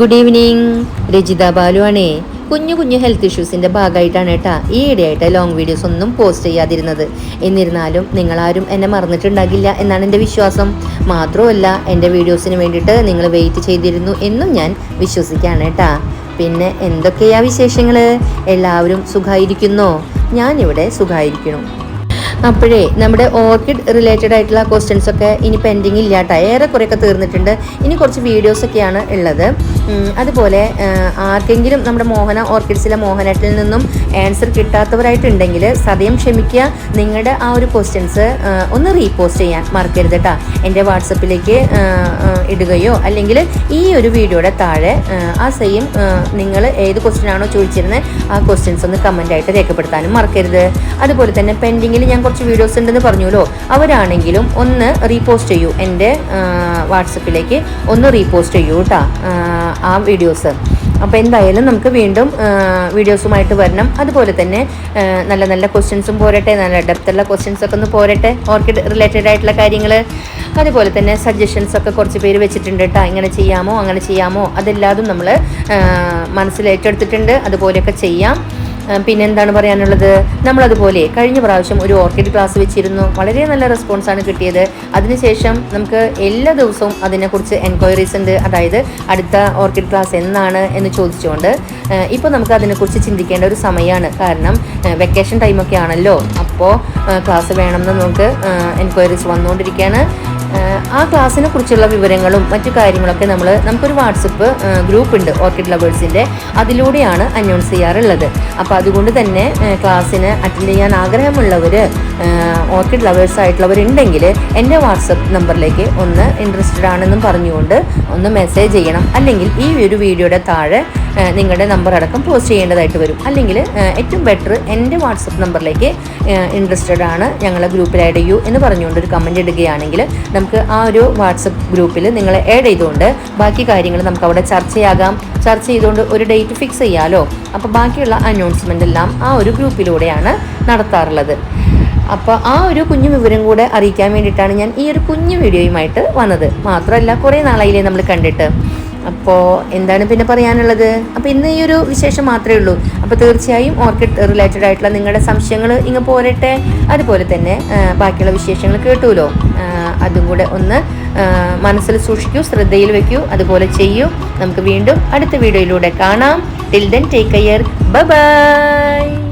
Good evening Rajitha Balu ആണേ കുഞ്ഞു കുഞ്ഞു ഹെൽത്ത് ഇഷ്യൂസിന്റെ ഭാഗമായിട്ടാണ് കേട്ടാ ഈ ഇടയായിട്ട് ലോങ് വീഡിയോസ് ഒന്നും പോസ്റ്റ് ചെയ്യാതിരുന്നത്. എന്നിരുന്നാലും നിങ്ങളാരും എന്നെ മറന്നിട്ടുണ്ടാകില്ല എന്നാണ് എന്റെ വിശ്വാസം. മാത്രമല്ല എന്റെ വീഡിയോസിന് വേണ്ടിയിട്ട് നിങ്ങൾ വെയിറ്റ് ചെയ്തിരുന്നു എന്നും ഞാൻ വിശ്വസിക്കുകയാണ് കേട്ടാ പിന്നെ എന്തൊക്കെയാ വിശേഷങ്ങൾ എല്ലാവരും സുഖമായിരിക്കുന്നോ ഞാനിവിടെ സുഖമായിരിക്കണം അപ്പോഴേ നമ്മുടെ ഓർക്കിഡ് റിലേറ്റഡ് ആയിട്ടുള്ള ക്വസ്റ്റ്യൻസ് ഒക്കെ ഇനി പെൻഡിങ് ഇല്ലാട്ട ഏറെ കുറേയൊക്കെ തീർന്നിട്ടുണ്ട്. ഇനി കുറച്ച് വീഡിയോസൊക്കെയാണ് ഉള്ളത്. അതുപോലെ ആർക്കെങ്കിലും നമ്മുടെ മോഹന ഓർക്കിഡ്സിലെ മോഹനട്ടിൽ നിന്നും ആൻസർ കിട്ടാത്തവരായിട്ടുണ്ടെങ്കിൽ സതയം ക്ഷമിക്കുക. നിങ്ങളുടെ ആ ഒരു ക്വസ്റ്റ്യൻസ് ഒന്ന് റീപോസ്റ്റ് ചെയ്യാൻ മറക്കരുത് കേട്ടോ എന്റെ വാട്സപ്പിലേക്ക് ഇടുകയോ അല്ലെങ്കിൽ ഈ ഒരു വീഡിയോയുടെ താഴെ ആ സെയിം നിങ്ങൾ ഏത് ക്വസ്റ്റ്യൻ ആണോ ചോദിച്ചിരുന്നത് ആ ക്വസ്റ്റ്യൻസ് ഒന്ന് കമന്റായിട്ട് രേഖപ്പെടുത്താനും മറക്കരുത്. അതുപോലെ തന്നെ പെൻഡിങ്ങിൽ ഞാൻ കുറച്ച് വീഡിയോസ് ഉണ്ടെന്ന് പറഞ്ഞല്ലോ അവരാണെങ്കിലും ഒന്ന് റീപോസ്റ്റ് ചെയ്യൂ എന്റെ വാട്സപ്പിലേക്ക്. ഒന്ന് റീപോസ്റ്റ് ചെയ്യൂ കേട്ടോ ആ വീഡിയോസ് അപ്പോൾ എന്തായാലും നമുക്ക് വീണ്ടും വീഡിയോസുമായിട്ട് വരണം. അതുപോലെ തന്നെ നല്ല നല്ല ക്വസ്റ്റ്യൻസും പോരട്ടെ. നല്ല ഡെപ്തുള്ള ക്വസ്റ്റ്യൻസ് ഒക്കെ ഒന്ന് പോരട്ടെ. ഓർക്കിഡ് റിലേറ്റഡ് ആയിട്ടുള്ള കാര്യങ്ങൾ അതുപോലെ തന്നെ സജഷൻസ് ഒക്കെ കുറച്ച് പേര് വെച്ചിട്ടുണ്ട് കേട്ടോ ഇങ്ങനെ ചെയ്യാമോ അങ്ങനെ ചെയ്യാമോ? അതെല്ലാതും നമ്മൾ മനസ്സിലേറ്റെടുത്തിട്ടുണ്ട് അതുപോലെയൊക്കെ ചെയ്യാം. പിന്നെന്താണ് പറയാനുള്ളത്? നമ്മളതുപോലെ കഴിഞ്ഞ പ്രാവശ്യം ഒരു ഓർക്കിഡ് ക്ലാസ് വെച്ചിരുന്നു. വളരെ നല്ല റെസ്പോൺസാണ് കിട്ടിയത്. അതിനുശേഷം നമുക്ക് എല്ലാ ദിവസവും അതിനെക്കുറിച്ച് എൻക്വയറീസ് ഉണ്ട്. അതായത് അടുത്ത ഓർക്കിഡ് ക്ലാസ് എന്നാണ് എന്ന് ചോദിച്ചുകൊണ്ട് ഇപ്പോൾ നമുക്ക് അതിനെക്കുറിച്ച് ചിന്തിക്കേണ്ട ഒരു സമയമാണ് കാരണം വെക്കേഷൻ ടൈമൊക്കെ ആണല്ലോ. അപ്പോൾ ക്ലാസ് വേണമെന്ന് നമുക്ക് എൻക്വയറീസ് വന്നുകൊണ്ടിരിക്കുകയാണ് ആ ക്ലാസ്സിനെ കുറിച്ചുള്ള വിവരങ്ങളും മറ്റു കാര്യങ്ങളൊക്കെ നമ്മൾ നമുക്കൊരു വാട്സപ്പ് ഗ്രൂപ്പ് ഉണ്ട് ഓർക്കിഡ് ലവേഴ്സിന്റെ അതിലൂടെയാണ് അനൗൺസ് ചെയ്യാറുള്ളത്. അപ്പോൾ അതുകൊണ്ട് തന്നെ ക്ലാസ്സിന് അറ്റൻഡ് ചെയ്യാൻ ആഗ്രഹമുള്ളവർ ഓർക്കിഡ് ലവേഴ്സ് ആയിട്ടുള്ളവരുണ്ടെങ്കിൽ എന്റെ വാട്സപ്പ് നമ്പറിലേക്ക് ഒന്ന് ഇൻട്രസ്റ്റഡ് ആണെന്നും പറഞ്ഞുകൊണ്ട് ഒന്ന് മെസ്സേജ് ചെയ്യണം. അല്ലെങ്കിൽ ഈ ഒരു വീഡിയോയുടെ താഴെ നിങ്ങളുടെ നമ്പർ അടക്കം പോസ്റ്റ് ചെയ്യേണ്ടതായിട്ട് വരും. അല്ലെങ്കിൽ ഏറ്റവും ബെറ്റർ എന്റെ വാട്സപ്പ് നമ്പറിലേക്ക് ഇൻട്രസ്റ്റഡ് ആണ് ഞങ്ങളെ ഗ്രൂപ്പിൽ ആഡ് ചെയ്യൂ എന്ന് പറഞ്ഞുകൊണ്ട് ഒരു കമന്റ് ഇടുകയാണെങ്കിൽ നമുക്ക് ആ ഒരു വാട്സപ്പ് ഗ്രൂപ്പിൽ നിങ്ങളെ ആഡ് ചെയ്തുകൊണ്ട് ബാക്കി കാര്യങ്ങൾ നമുക്ക് അവിടെ ചർച്ചയാകാം ചർച്ച ചെയ്തുകൊണ്ട് ഒരു ഡേറ്റ് ഫിക്സ് ചെയ്യാമല്ലോ അപ്പോൾ ബാക്കിയുള്ള അനൗൺസ്മെന്റ് എല്ലാം ആ ഒരു ഗ്രൂപ്പിലൂടെയാണ് നടത്താറുള്ളത്. അപ്പോൾ ആ ഒരു കുഞ്ഞു വിവരം കൂടെ അറിയിക്കാൻ വേണ്ടിയിട്ടാണ് ഞാൻ ഈ ഒരു കുഞ്ഞു വീഡിയോയുമായിട്ട് വന്നത്. മാത്രമല്ല കുറേ നാളായില്ലേ നമ്മൾ കണ്ടിട്ട്. അപ്പോൾ എന്താണ് പിന്നെ പറയാനുള്ളത്? അപ്പോൾ ഇന്ന് ഈ ഒരു വിശേഷം മാത്രമേ ഉള്ളൂ. അപ്പോൾ തീർച്ചയായും ഓർക്കിഡ് റിലേറ്റഡ് ആയിട്ടുള്ള നിങ്ങളുടെ സംശയങ്ങൾ ഇങ്ങ് പോരട്ടെ. അതുപോലെ തന്നെ ബാക്കിയുള്ള വിശേഷങ്ങൾ കേട്ടുമല്ലോ അതും കൂടെ ഒന്ന് മനസ്സിൽ സൂക്ഷിക്കൂ ശ്രദ്ധയിൽ വെക്കൂ അതുപോലെ ചെയ്യൂ. നമുക്ക് വീണ്ടും അടുത്ത വീഡിയോയിലൂടെ കാണാം. Till then take care bye